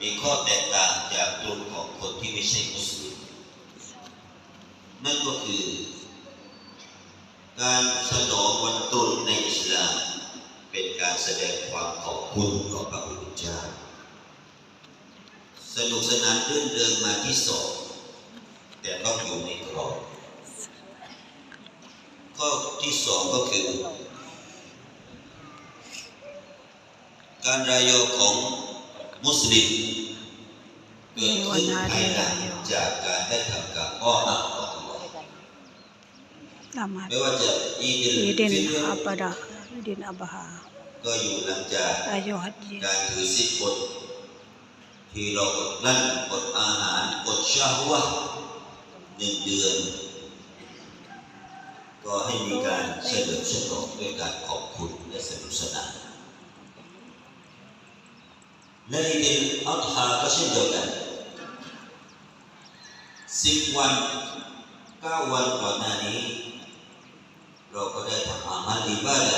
มีข้อแตกต่างจากกลุ่มของคนที่ไม่ใช่มุสลิมนั่นก็คือ การฉลองวันตรุษในอิสลาม เป็นการแสดงความขอบคุณต่อพระผู้เป็นเจ้าสนุกสนานรื่นเริงมาที่สองแต่ต้องอยู่ในกรอบข้อที่สองก็คือ การรายอของ มุสลิมเกิดขึ้นภายหลังจากการได้ทำการอ้ออักต่อ Allah Selamat ไม่ว่าจะอีดิลฟิ Idin ตร Abadah Idin Abaha ก็อยู่หลังจาก Ayo Haji การถือสิทธิ์อดที่เราอดกลั้นอดอาหารอดชาฮวะห์หนึ่งเดือน ก็ให้มีการเฉลิมฉลองด้วยการขอบคุณและสนุกสนาน และอีดิลอัลฮาก็เช่นเดียวกันสิบวันเก้าวันก่อนหน้านี้ เราก็ได้ทำอามัลอิบาดะ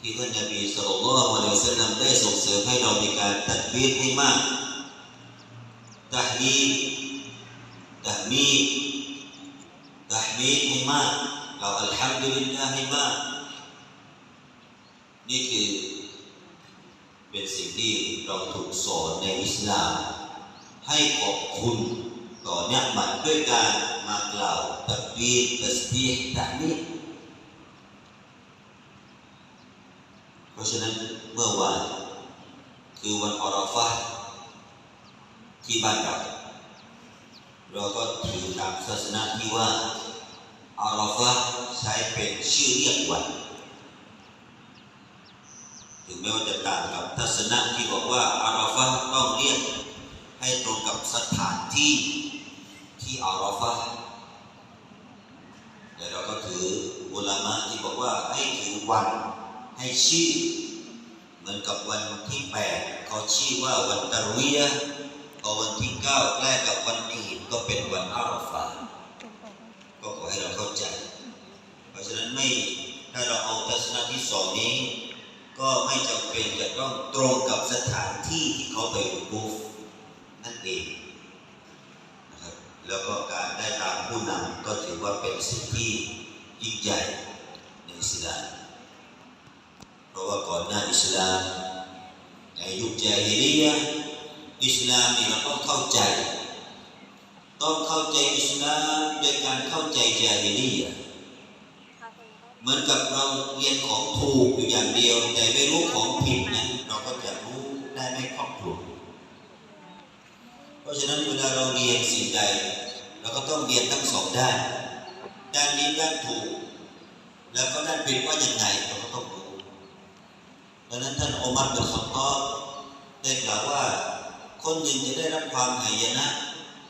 ที่ท่านนบีสุลต่านละฮ์อะลัยฮิวะสัลลัมได้ส่งเสริมให้เรามีการตัดบีดให้มากตะฮีดตะมีดตะมีดให้มากเราอัลฮัมดุลิลลาห์ให้มากนี่คือ เป็นสิ่งที่เราถูกสอนในอิสลาม ให้ขอบคุณต่อเนืหมัดด้วยการมากล่าวตักบีตัสบีห์ตะมีดเพราะฉะนั้นเมื่อวานคือวันอราฟะที่บ้านเราเราก็ถือตามศาสนาที่ว่าอาราฟะใช้เป็นชื่อเรียกวัน ถึงแม้ว่าจะต่างกับทัศนะที่บอกว่าอาราฟะต้องเรียกให้ตรงกับสถานที่ที่อาราฟะแต่เราก็ถืออุลามะที่บอกว่าให้ถือวันให้ชื่อ เหมือนกับวันที่แปดเขาชื่อว่าวันตะรุยะพอวันที่เก้าใกล้กับวันอีดก็เป็นวันอาราฟาก็ขอให้เราเข้าใจ เพราะฉะนั้นไม่ถ้าเราเอาทัศนะที่สองนี้ ก็ไม่จำเป็นจะต้องตรงกับสถานที่ที่เขาไปบูฟนั่นเองนะครับแล้วก็การได้ตามผู้นำก็ถือว่าเป็นสิ่งที่ยิ่งใหญ่ในอิสลามเพราะว่าก่อนหน้าอิสลามในยุคจาฮิลียะอิสลามนี่เราต้องเข้าใจ ต้องเข้าใจอิสลามโดยการเข้าใจจาฮิลียะ เหมือนกับเราเรียนของถูกอยู่อย่างเดียว แต่ไม่รู้ของผิดนั้นเราก็จะรู้ได้ไม่ครอบคลุมเพราะฉะนั้นเวลาเราเรียนสิ่งใดเราก็ต้องเรียนทั้งสองด้านด้านนี้ด้านถูก แล้วก็ด้านผิดว่าอย่างไรเราก็ต้องรู้ดังนั้นท่านอุมัรบินขัตตอบได้กล่าวว่า คนหนึ่งจะได้รับความหายนะ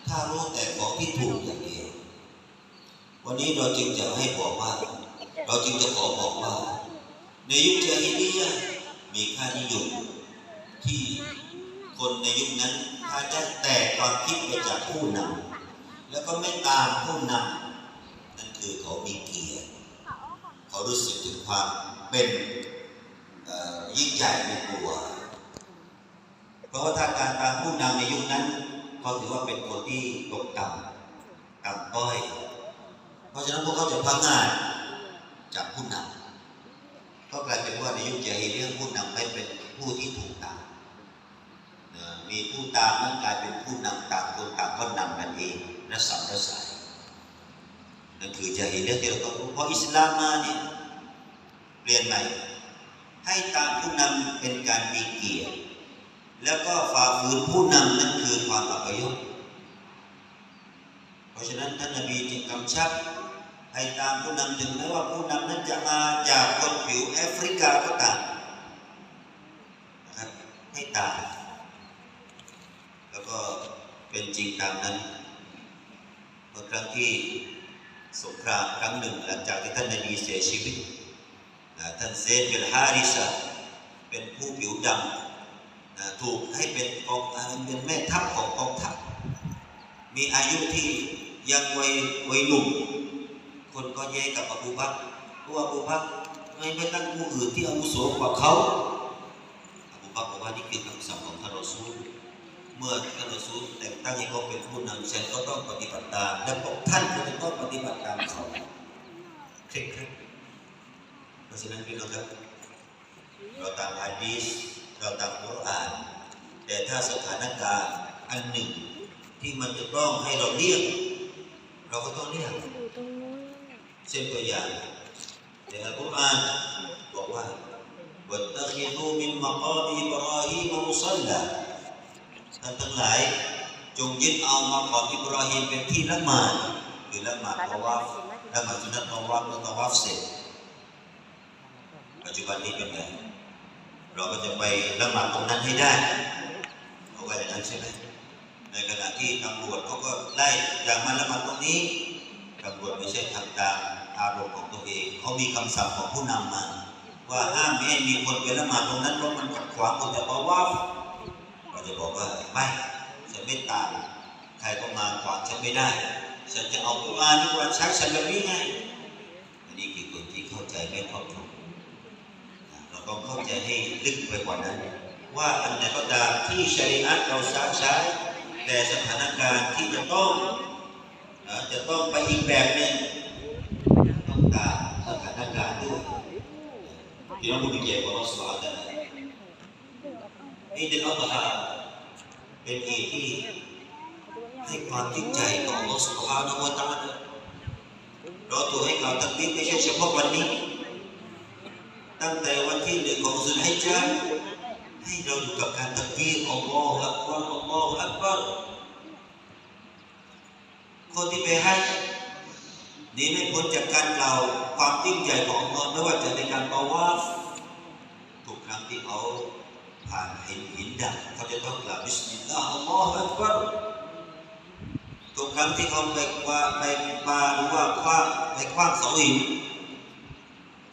ถ้ารู้แต่ของที่ถูกอย่างเดียว วันนี้เราจึงจะให้บอกว่า เราจึงจะขอบอกว่า ในยุคจาฮิลียะมีค่านิยมที่คนในยุคนั้นถ้าจะแตกความคิดไปจากผู้นำแล้วก็ไม่ตามผู้นำนั่นคือเขามีเกียรติเขารู้สึกถึงความเป็นยิ่งใหญ่ในตัวเพราะว่าถ้าการตามผู้นำในยุคนั้นเขาถือว่าเป็นคนที่ตกต่ำต่ำต้อย เพราะฉะนั้นพวกเขาจะพังงาด จากผู้นำก็กลายเป็นว่าในยุคเจาฮิเลียห์ผู้นำไม่เป็นผู้ที่ถูกตามมีผู้ตามนั้นกลายเป็นผู้นำต่างคนต่างก็นำกันเองและสัมรสายนั่นคือเจาฮิเลียห์ที่เราต้องรู้เพราะอิสลามมาเนี่ยเปลี่ยนใหม่ให้ตามผู้นำเป็นการมีเกียรติแล้วก็ฝ่าฝืนผู้นำนั่นคือความอัปยศเพราะฉะนั้นท่านนบีจึงกำชับ ให้ตามผู้นำถึงแม้ว่าผู้นำนั้นจะมาจากคนผิวแอฟริกาก็ตามนะครับให้ตามแล้วก็เป็นจริงตามนั้นเมื่อครั้งที่สงครามครั้งหนึ่ง หลังจากที่ท่านนบีเสียชีวิตนะท่านเซดเป็นฮาริสะเป็นผู้ผิวดำนะถูกให้เป็นกองเป็นแม่ทัพของกองทัพมีอายุที่ยังวัยวัยหนุ่ม คนก็แย้งกับอบูบักรว่าอบูบักไม่ไม่ตั้งผู้อื่นที่อาวุโสกว่าเขาอบูบักบอกว่านี่คือคำสั่งของท่านรอซูลเมื่อท่านรอซูลแต่งตั้งให้เขาเป็นผู้นำฉันก็ต้องปฏิบัติตามและพวกท่านก็จะต้องปฏิบัติตามเขาเคร่งครัดเพราะฉะนั้นพี่น้องครับเราตามฮะดีษเราตามกุรอาน แต่ถ้าสถานการณ์อันหนึ่งที่มันจะต้องให้เราเลี่ยงเราก็ต้องเลี่ยง เช่นตัวอย่างในอัลกุรอานบอกว่าวัตตะคิดูมินมะกามีอิบราฮีมมุซัลลาท่านทั้งหลาย จงยึดเอามากออิบราฮิมเป็นที่ละหมาดคือละหมาดตะวาฟละหมาดสุนัตตะวาฟเมื่อตะวาฟเสร็จปัจจุบันนี้เป็นไงเราก็จะไปละหมาดตรงนั้นให้ได้เขาว่าอย่างนั้นใช่ไหมในขณะที่ตำรวจเขาก็ไล่อย่างมาละหมาดตรงนี้ตำรวจไม่ใช่ทำตาม อารมณ์ของตัวเอง เขามีคำสั่งของผู้นำมา ว่าห้ามไม่ให้มีคนไปละหมาดตรงนั้นเพราะมันขัดขวางคนจะตะวาฟเราจะบอกว่าไม่ฉันไม่ตามใครก็มาขวางฉันไม่ได้ ฉันจะเอากุรอานที่ว่าใช้ฉันแบบนี้ไงอันนี้คือคนที่เข้าใจไม่ครอบคลุมเราต้องเข้าใจให้ลึกไปกว่านั้น ว่าอันไหนก็ตามที่ชริอะห์เราสร้างใช้แต่สถานการณ์ที่จะต้องจะต้องไปอีกแบบหนึ่งตามสถานการณ์ด้วย พี่น้องผู้มีเกียรติของเราสวาสดิ์นี่เป็นอัลลอฮ์เป็นอีกที่ให้ความยิ่งใหญ่ต่อ Allah Subhanahu wa Taala เราตัวให้กล่าวตักบิดไม่ใช่เฉพาะวันนี้ ตั้งแต่วันที่หนึ่งของสุลฮิจญาให้เราอยู่กับการตักบีรอัลลอฮฺอักบารอัลลอฮฺอักบารคนที่ไปให้ห นีไม่พ้นจากการกล่าวความยิ่งใหญ่ของอัลลอฮ์ไม่ว่าจะในการตาวาฟทุกครั้งที่เขาผ่านหินหินดำเขาจะต้องกล่าวบิสมิลลาห์อัลลอฮฺอักบารทุกครั้งที่เขาไปว่าไปปาหรือว่าคว้างไปคว้างเสาหิน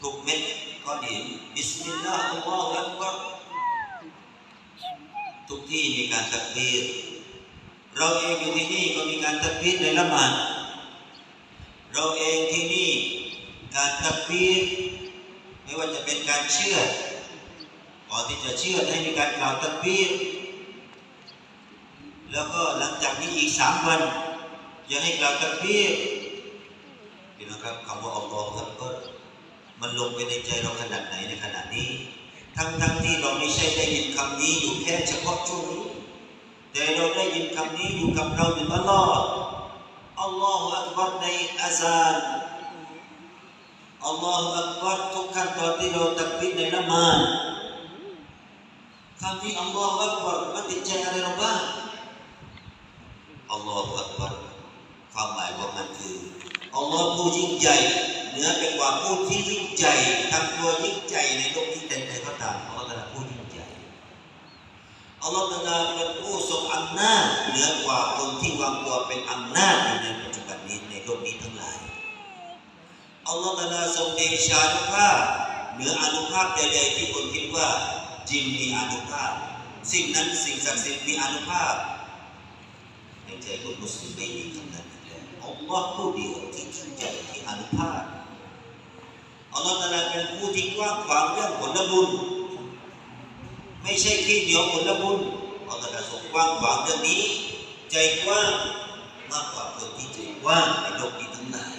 ทุกเม็ดก้อนหินบิสมิลลาห์อัลลอฮฺอักบารทุกที่มีการตักบีรเราเองอยู่ที่นี่ก็มีการตักบีรในละหมาด เราเองที่นี่การตักบีรไม่ว่าจะเป็นการเชื่อก่อนที่จะเชื่อให้มีการกล่าวตักบีรแล้วก็หลังจากนี้อีกสามวันจะให้กล่าวตักบีรพี่น้องครับคำว่าอัลลอฮฺอับัรมันลงไปในใจเราขนาดไหนในขณะนี้ ทั้งทั้งๆที่เราไม่ใช่ได้ยินคำนี้อยู่แค่เฉพาะช่วงนี้แต่เราได้ยินคำนี้อยู่กับเราอยู่ตลอด อัลลอฮฺอักบัรในอาซานอัลลอฮฺอักบัรทุกขั้นตอนที่เราตักบิดในละหมาดคำที่อัลลอฮฺอักบัรมันติดใจอะไรเราบ้างอัลลอฮฺอักบัรความหมายของมันคืออัลลอฮฺผู้ยิ่งใหญ่เหนือไปกว่าผู้ที่ยิ่งใหญ่ทำตัวยิ่งใหญ่ในโลกนี้แต่ใดก็ตามอัลลอฮฺเป็นผู้ยิ่งใหญ่อัลลอฮฺตะอาลาเป็นผู้ทรงอำนาจเหนือกว่า ที่วางตัวเป็นอำนาจอยู่ในปัจจุบันนี้ในโลกนี้ทั้งหลายอัลลอฮฺตะอาลาทรงเดชานุภาพเหนืออนุภาพใดๆที่คนคิดว่าจินมีอนุภาพ สิ่งนั้นสิ่งศักดิ์สิทธิ์มีอนุภาพในใจคนมุสลิมไม่มีคำนั้นอีกแล้วอัลลอฮฺผู้เดียวที่ยิ่งใหญ่ที่อนุภาพอัลลอฮฺตะอาลาเป็นผู้ที่กว้างขวางเรื่องผลบุญไม่ใช่ขี้เหนียวผลบุญอัลลอฮฺทรงกว้างขวางเรื่องนี้ ใจกว้างมากกว่าคนที่ใจกว้างในโลกนี้ทั้งหลาย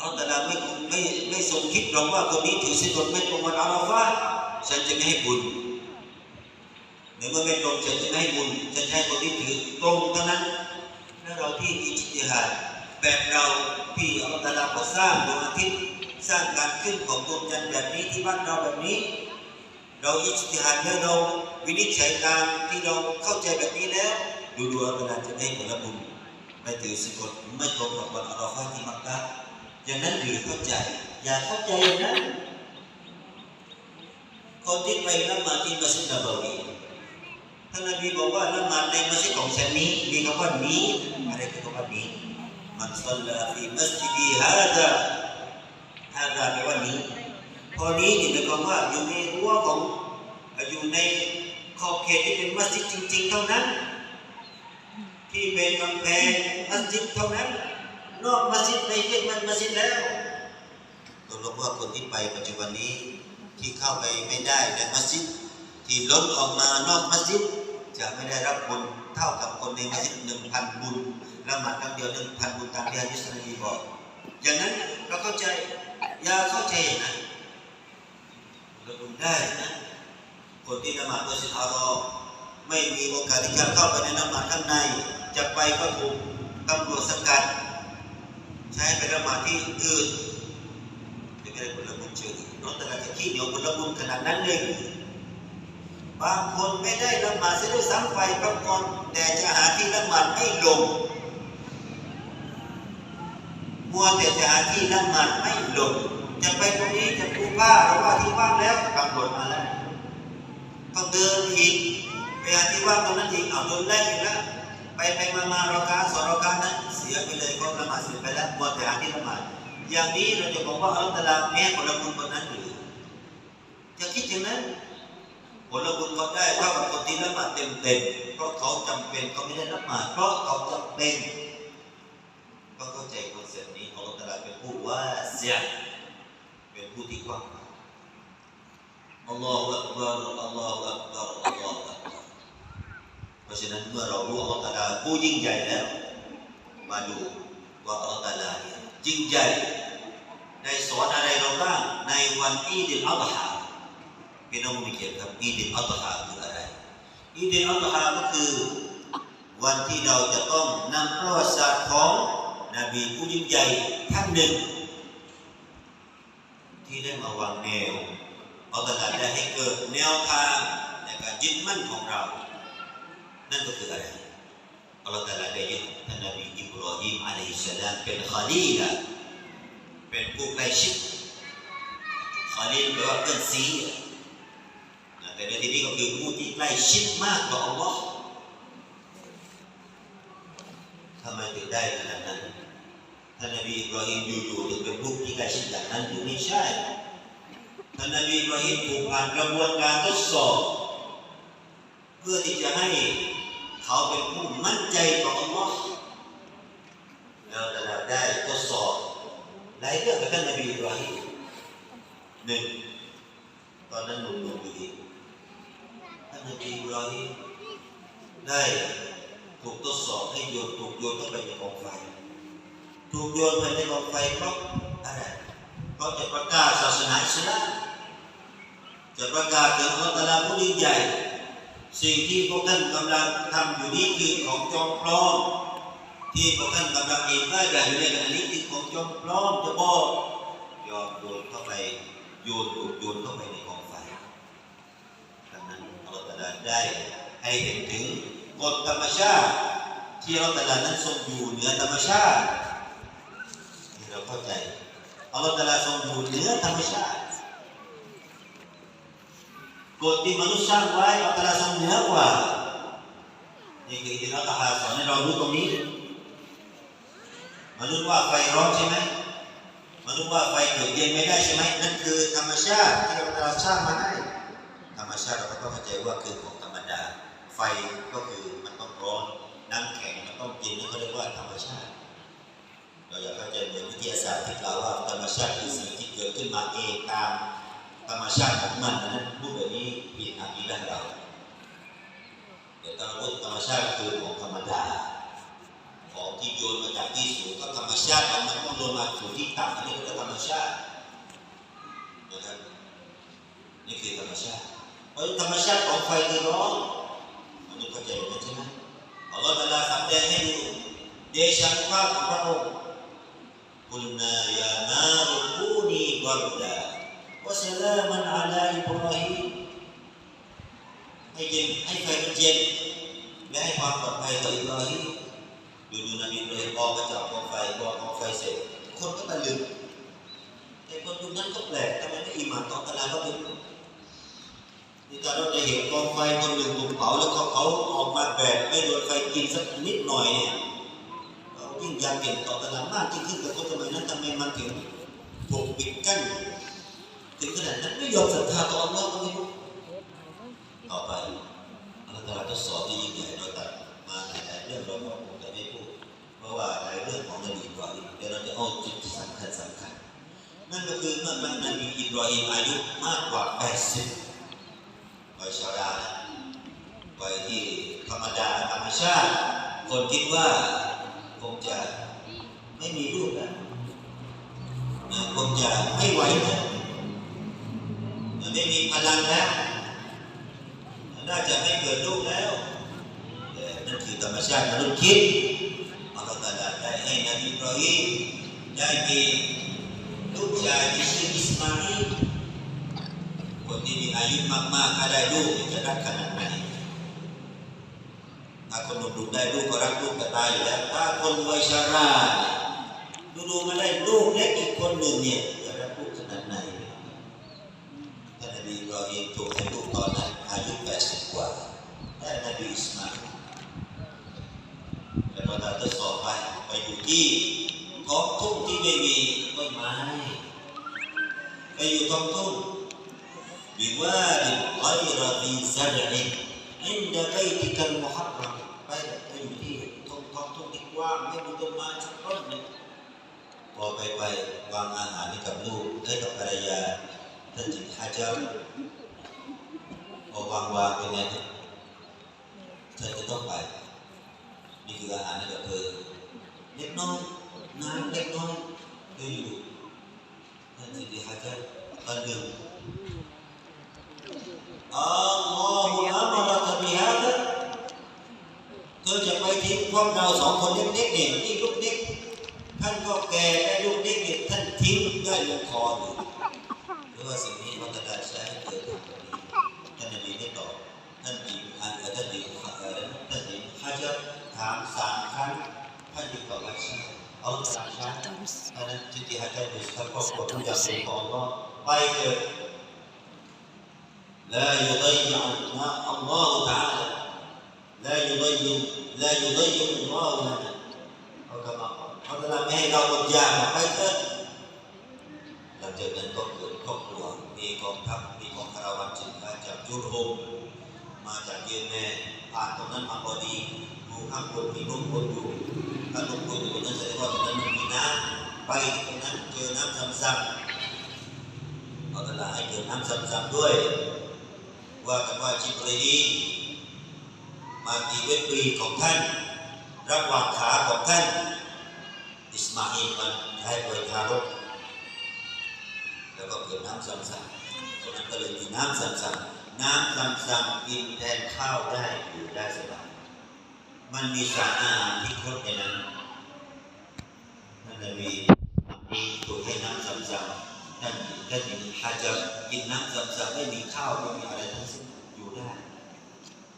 อัลลอฮฺตาลาไม่ไม่ไม่ทรงคิดหรอกว่าคนนี้ถือศีลอดไม่ตรงวันอาราฟาฉันจะไม่ให้บุญในเมื่อไม่ตรงฉันจะไม่ให้บุญฉันให้คนที่ถือตรงเท่านั้นและเราที่อิจติฮาดแบบเราที่อัลลอฮฺตาลาก็สร้างดวงอาทิตย์สร้างการขึ้นของดวงจันทร์แบบนี้ที่บ้านเราแบบนี้ เราอิจติฮาดแล้วเราวินิจฉัยตามที่เราเข้าใจแบบนี้แล้ว ดูดูอัลลอฮฺจะได้ผลบุญไม่ถือสิกฎไม่ตรงกับวันอาราฟาที่มักกะอย่างนั้นหรือเข้าใจ อย่าเข้าใจอย่างนั้นคนที่ไปละหมาดที่มัสยิดนบวีท่านนบีบอกว่าละหมาดในมัสยิดของฉันนี้มีคำว่านี้อะไรคือคำว่านี้มันสัลลาฟีมัสยิดีฮาดาฮาดาแปลว่านี้ พอนี้นี่หมายความว่าอยู่ในรั้วของอยู่ในขอบเขตที่เป็นมัสยิดจริง ๆ เท่านั้น ที่เป็นกำแพงมัสยิดเท่านั้น นอกมัสยิดไม่เรียกมันมัสยิดแล้วตกลงว่าคนที่ไปปัจจุบันนี้ที่เข้าไปไม่ได้ในมัสยิดที่ล้นออกมานอกมัสยิดจะไม่ได้รับบุญเท่ากับคนในมัสยิดหนึ่งพันบุญละหมาดครั้งเดียวหนึ่งพันบุญตามที่ฮะดิษนบีบอกอย่างนั้นเราเข้าใจอย่าเข้าใจนั้นเราบุญ ได้นะคนที่ละหมาดมัสยิดฮารอไม่มีโอกาสในการเข้าไปในละหมาดข้างใน จะไปก็ถูกตำรวจสกัด ใช้ไปละหมาดที่อื่นจะไม่ได้ผลบุญเฉยน้องแต่ละจะขี้เหนียวผลบุญขนาดนั้นเลยบางคนไม่ได้ละหมาดเสียด้วยซ้ำไปบางคนแต่จะหาที่ละหมาดไม่ลงมัวแต่จะหาที่ละหมาดไม่ลงจะไปตรงนี้จะปูผ้าหรือว่าที่ว่างแล้วตำรวจมาแล้ว ต้องเดินอีกไปหาที่ว่างตรงนั้นอีกเอาโดนไล่อีกแล้วไปไปมามาเราการสอนเราการนั้นเสียไปเลยก็ละหมาดเสร็จไปแล้วมัวแต่หาที่ละหมาดอย่างนี้เราจะบอกว่าอัลตาลาแม่ผลบุญคนนั้นหรือจะคิดอย่างนั้นผลบุญเขาได้เท่ากับคนที่ละหมาดเต็มเต็มเพราะเขาจำเป็นเขาไม่ได้ละหมาดเพราะเขาจำเป็นก็เข้าใจคอนเซ็ปต์นี้อัลลอฮฺตาลาเป็นผู้ว่าเสียเป็นผู้ที่กว้างขวาง อัลลอฮฺอักบาร์อัลลอฮฺอักบารอัลลอฮฺอักบาร์เพราะฉะนั้นเมื่อเรารู้อัลลอฮฺตะอาลาผู้ยิ่งใหญ่แล้ว มาดูว่าอัลลอฮฺตาลาเนี่ยยิ่งใหญ่ได้สอนอะไรเราบ้างในวันอีดิลอัลฮาพี่น้องมีเกียรติครับอีดิลอัลฮาคืออะไรอีดิลอัลฮาก็คือวันที่เราจะต้องนำประวัติศาสตร์ของนบีผู้ยิ่งใหญ่ท่านหนึ่ง ที่ได้มาวางแนว อัลลอฮฺตะอาลได้ให้เกิดแนวทางในการยึดมั่นของเรา นั่นก็คืออะไรอัลลอฮฺตะลาได้ยึดท่านนบีอิบรอฮิมอะลัยฮิสสลามเป็นคอลีละเป็นผู้ใกล้ชิดคอลีลแปลว่าเพื่อนซีแต่ในที่นี้ก็คือผู้ที่ใกล้ชิดมากต่ออัลลอฮ์ทำไมถึงได้ขนาดนั้นท่านนบีอิบรอฮิมอยู่ๆถึงเป็นผู้ที่ใกล้ชิดอย่างนั้นหรือไม่ใช่ ท่านนบีอิบรฮิมถูกผ่านกระบวนการทดสอบ เพื่อที่จะให้เขาเป็นผู้มั่นใจต่ออัลลอฮ์แล้วแต่ละได้ทดสอบหลายเรื่องกับท่านนบีอิบราฮิมหนึ่งตอนนั้นหนุ่มๆอยู่ดีท่านนบีอิบราฮิมได้ถูกทดสอบให้โยนถูกโยนเข้าไปในกองไฟถูกโยนไปในกองไฟเพราะอะไรเพราะจะประกาศศาสนาอิสลาม จะประกาศถึงอัลลอฮ์ผู้ยิ่งใหญ่ สิ่งที่พวกท่านกำลังทำอยู่นี้คือของจอมปลอมที่พวกท่านกำลังเองได้แบบอยู่ในขณะนี้คือของจอมปลอมจะบอกยอมโยนเข้าไปโยนถูกโยนเข้าไปในกองไฟดังนั้นอัลลอฮฺตาลาได้ให้เห็นถึงกฎธรรมชาติ ที่อัลลอฮฺตาลานั้นทรงอยู่เหนือธรรมชาตินี่เราเข้าใจอัลลอฮฺตะอาลาทรงอยู่เหนือธรรมชาติ กฎที่มนุษย์สร้างไว้อัลลอฮฺทรงเหนือกว่านี่คือที่อัลลอฮฺสอนให้เรารู้ตรงนี้มนุษย์ว่าไฟร้อนใช่ไหมมนุษย์ว่าไฟเกิดเย็นไม่ได้ใช่ไหมนั่นคือธรรมชาติที่อัลลอฮฺสร้างมาให้ธรรมชาติเราก็ต้องเข้าใจว่าคือของธรรมดา ไฟก็คือมันต้องร้อนน้ำแข็งมันต้องเย็นนี่เขาเรียกว่าธรรมชาติ เราอยากเข้าใจเหมือนวิทยาศาสตร์ที่กล่าวว่าธรรมชาติคือสิ่งที่เกิดขึ้นมาเองตาม ธรรมชาติของมันนั้นพูดแบบนี้ผิดอากีดะเราแต่ตามพูดธรรมชาติคือของธรรมดาของ وسلاما على إبراهيم ให้เย็นให้ไฟมันเย็นและให้ความปลอดภัยต่ออิบราฮิมดูดูนบีอิบราฮิมออกมาจากกองไฟพอกองไฟเสร็จคนก็ตะลึงแต่คนตรงนั้นก็แปลกทำไมไม่อิหมานต่อตะลาก็ไม่รู้นี่การเราจะเห็นกองไฟคนหนึ่งถูกเผาแล้วเขาเขาออกมาแบบไม่โดนไฟกินสักนิดหน่อยเนี่ยเรายิ่งอยากเห็นต่อตะลามากยิ่งขึ้นแต่คนสมัยนั้นทำไมมันถึงถูกปิดกั้น ถึงขนาดนั้นไม่ยอมศรัทธาต่ออัลลอฮ์ก็ไม่รู้ต่อไปอัลลอฮ์ตะอาลาทดสอบที่ยิ่งใหญ่เราตัดมาหลายเรื่องเราก็คงจะไม่พูดเพราะว่าหลายเรื่องของนบีอิบราฮิมเดี๋ยวเราจะเอาจุดสำคัญสำคัญนั่นก็คือเมื่อมันนบีอิบราฮิมอายุมากกว่า 80วัยชรานะวัยที่ชาติ คนคิดว่าคงจะไม่มีลูกแล้วนะคงจะไม่ไหวแล้ วนไม่มีพลังแล้วน่าจะไม่เกิดลูกแล้วแต่นั่นคือธรรมชาติมนุษย์คิดอัลลอฮฺได้ให้นบีอิบราฮิมได้มีลูกชายที่ชื่ออิสมาอิลคนที่มีอายุมากๆถ้าได้ลูกจะรักขนาดไหนถ้าคนหนุ่มๆได้ลูกก็รักลูกแต่ตายอยู่แล้วถ้าคนวัยชราดูๆมาได้ลูกเล็กอีกคนหนึ่งเนี่ยจะรักลูกขนาดไหนท่านนบีเราเองถูกให้ลูกตอนนั้นอายุ80กว่าได้นบีอิสมาอิลแล้วพอตาทดสอบไป กี้ท้องทุ่งที่ไม่มีต้นไม้ไปอยู่ท้องทุ่งบิวาดิไกรดีซาดะอินอินดะไกติกัลมุฮัรรัมไปไปอนที่ท้องท้องทุ่งที่กว้างไม่มีต้นไม้สักต้นพอไปไปวางอาหารให้กับลูกได้กับภรรยาท่านจิตฮาจัมพอวางวางเป็นไงเธอจะต้องไปนี่คืออาหารให้กับเธอ เด็กน้อยนะเด็กน้อยเดินอยู่นั่นคือที่ฮัจจ์ตันเดิมอัลลอฮฺอัมรัตมีฮะเธอจะไปทิ้งพวกเราสองคนเล็กๆเนี่ที่ลูกเล็กท่านก็แก่และลูกเล็กนี่ท่านทิ้งได้ลงคอเลยหรือว่าสิ่งนี้มันจะได้ใช้เกิดขึ้น กครอบครัวทุกอย่างเป็นของอัลลอฮ์ไปเถิด لا يضيع الله تعالى لا يضيع لا يضيع الله لنا أو كما قال เพราะเวลาไม่ให้เราอดอยากไปเถอะหลังจากนั้นก็เกิดครอบครัวมีกองทัพมีกองคาราวานสินค้าจากยุโรปมาจากเยเมนผ่านตรงนั้นมาพอดีอยู่ข้างบนมีนกบนอยู่ถ้านกบนอยู่นั่นแสดงว่าตรงนั้นมันมีน้ำ ไปตรงนั้นเจอน้ำซ้ำๆเอาเวลาให้เจอน้ำซ้ำๆด้วย ว่ากันว่าจิบรีมาตีด้วยปีของท่านระหวางขาของท่านอิสมาอิลมันให้ปล่อยทารกแล้วก็เกิดน้ำซ้ำๆตรงนั้นก็เลยมีน้ำซ้ำๆน้ำซ้ำๆกินแทนข้าวได้อยู่ได้สบายมันมีสารอาหารที่ครบในนั้นนั่นเลยมี มีตัวให้น้ำซ้ำๆท่านท่านหญิงฮาจะกินน้ำซ้ำๆไม่มีข้าวไม่มีอะไรทั้งสิ้นอยู่ได้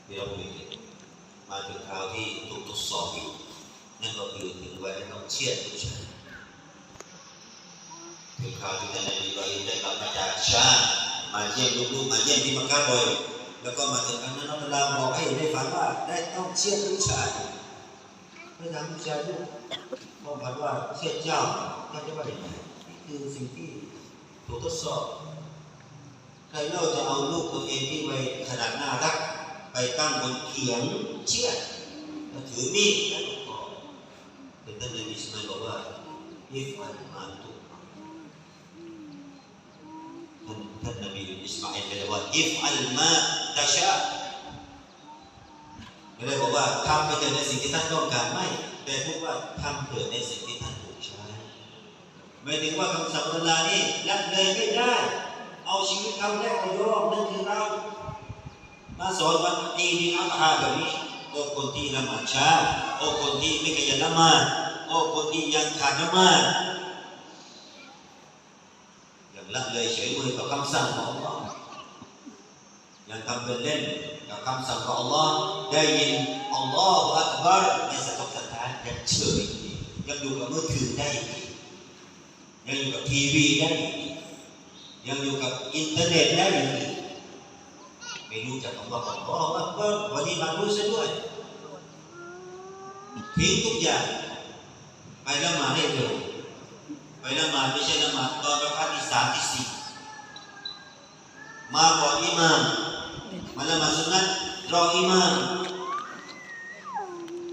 เดี๋ยวเราดูมาถึงคราวที่ถูกทดสอบอีกนั่นก็คือถึงวัยต้องเชียดผู้ชายถึงคราวที่ท่านนบีอิบราได้กลับมาจากชาติมาเยี่ยมลูกๆมาเยี่ยมที่มักกะบ่อย แล้วก็มาถึงอันนั้นอัลลอฮ์บอกให้ได้ฟังว่าได้ต้องเชียดผู้ชาย ไม่ทำผู้ชายด้วยบอกกันว่าเชียดเจ้าท่านจะว่าอย่างไรคือสิ่งที่ถูกทดสอบใครเล่าจะเอาลูกตัวเองที่ไว้ขนาดน่ารัก ไปตั้งบนเขียงเชียดแล้วถือมีดแล้วก็แต่ท่านนบีอิสมาบอกว่ายิฟอันมาตุท่านท่านนบีอิสมาอิลเลยว่ายิฟอัลมาตาชา ไม่ได้บอกว่าทำไปเถิดในสิ่งที่ท่านต้องการไม่ แต่พูดว่าทำเถิดในสิ่งที่ท่านถูกใช้ไม่ถึงว่าคำสั่งลานี่ละเลยไม่ได้ เอาชีวิตเขาแลกประโยชน์นั่นคือเรามาสอนวันอีดีอัลฮาแบบนี้โอ้คนที่ละหมาดช้าโอ้คนที่ไม่ขยันละหมาดโอ้คนที่ยังขาดละหมาดอย่างละเลยเฉยมือกับคำสั่งของอัลลอฮ์ยังทำเป็นเล่น คำสั่งของอัลลอฮ์ได้ยินอัลลอฮฺอักบารในสถานสถานยังเฉยยังอยู่กับมือถือได้ยังอยู่กับทีวีได้ยังอยู่กับอินเทอร์เน็ตได้ไม่รู้จักคำว่าของอัลลอฮฺอักบารวันนี้มารู้ซะด้วยทิ้งทุกอย่างไปละหมาดให้เร็วไปละหมาดไม่ใช่ละหมาดตอนประคัที่สามที่สี่มาก่อนอิมาม มาละหมาดสุนนะรออิหมาม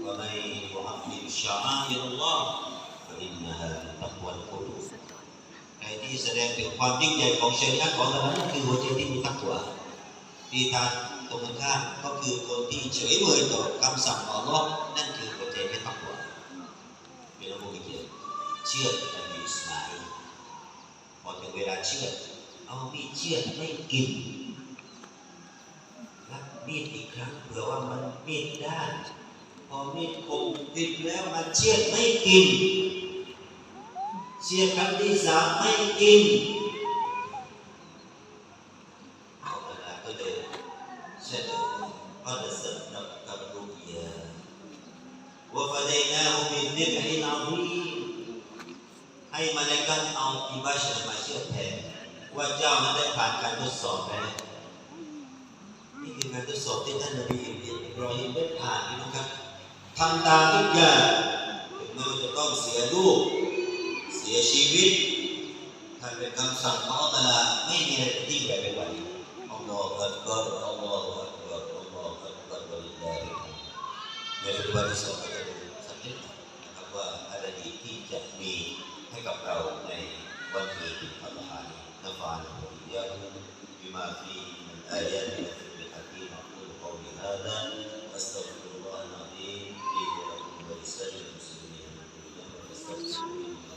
ว่าไม่ว่าอัลลชาอาอิลลอฮ์ฟะอินนะฮะตักวัลกุลูใครที่แสดงถึงความยิ่งใหญ่ของชริอะห์ของเรานั้นคือหัวใจที่มีตักวาที่ทานตรงกันข้ามก็คือคนที่เฉยเมยต่อคำสั่งของอัลลอฮ์นั่นคือหัวใจไม่ตักวาเป็นระบบอีกอย่เชื่อดนบีอิสมาอลพอถึงเวลาเชื่อเอามีเชื่อไม่กิน มีดอีกครั้งเผื่อว่ามันมีดด้านพอมีดคมติดแล้วมันเชือดไม่กิน เชือดครั้งที่สามไม่กินเอาเวลาก็เดินเช่นก็จะสนับกับลูกเยาว่าฟาเดนาฮุบินนิบฮินาฮีให้มาเลกันเอาอิบาชมาเชื่อแทนว่าเจ้านั้นได้ผ่านการทดสอบแล้ว นี่คือการ ที่ท่านนบีอิบรอฮิมได้ผ่านนี่นะครับทำตามทุกอย่างถึงแม้ว่าจะต้องเสียลูก เสียชีวิตท่านเป็นคำสั่งของอัลลอฮ์ไม่มีอะไรที่ใหญ่ไปกว่านี้อัลลอฮฺอัลลอฮฺอัลลอฮฺอัลลอฮฺอัลลอฮฺอัลลอฮฺอัลลอฮฺในปัจจุบันที่สองก็จะดูสักนิดนะครับว่าอะไรดีที่จะมีให้กับเราในวันเกิดอัลลอฮฺนะฟานะฮุยะฮุบิมาฟีมินอายะติ أستغفر الله العظيم لي ولكم ولسائر المسلمين من فاستغفروه